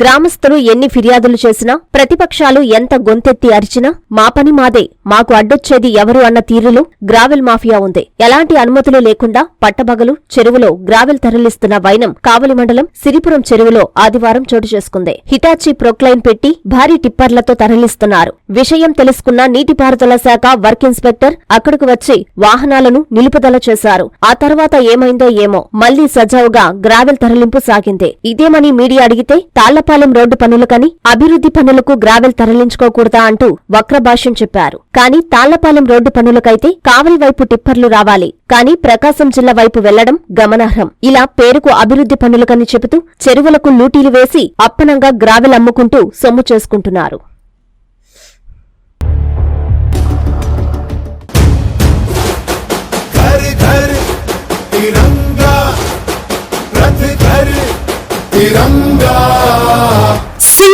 గ్రామస్తులు ఎన్ని ఫిర్యాదులు చేసినా ప్రతిపక్షాలు ఎంత గొంతెత్తి అరిచినా మా పని మాదే మాకు అడ్డొచ్చేది ఎవరు అన్న తీరులో గ్రావెల్ మాఫియా ఉంది. ఎలాంటి అనుమతులు లేకుండా పట్టబగలు చెరువులో గ్రావెల్ తరలిస్తున్న వైనం కావలి మండలం సిరిపురం చెరువులో ఆదివారం చోటు చేసుకుంది. హిటాచి ప్రొక్లైన్ పెట్టి భారీ టిప్పర్లతో తరలిస్తున్నారు. విషయం తెలుసుకున్న నీటిపారుదల శాఖ వర్క్ ఇన్స్పెక్టర్ అక్కడకు వచ్చి వాహనాలను నిలుపుదల చేశారు. ఆ తర్వాత ఏమైందో ఏమో మళ్ళీ సజావుగా గ్రావెల్ తరలింపు సాగింది. ఇదేమని మీడియా అడిగితే తాళ్లపాలెం రోడ్డు పనులకని అభివృద్ధి పనులకు గ్రావెల్ తరలించుకోకూడదా అంటూ వక్రభాష్యం చెప్పారు కానీ తాళ్లపాలెం రోడ్డు పనులకైతే కావలి వైపు టిప్పర్లు రావాలి కానీ ప్రకాశం జిల్లా వైపు వెళ్లడం గమనార్హం ఇలా పేరుకు అభివృద్ధి పనులకని చెబుతూ చెరువులకు లూటీలు వేసి అప్పనంగా గ్రావెల్ అమ్ముకుంటూ సొమ్ము చేసుకుంటున్నారు घर घर तिरंगा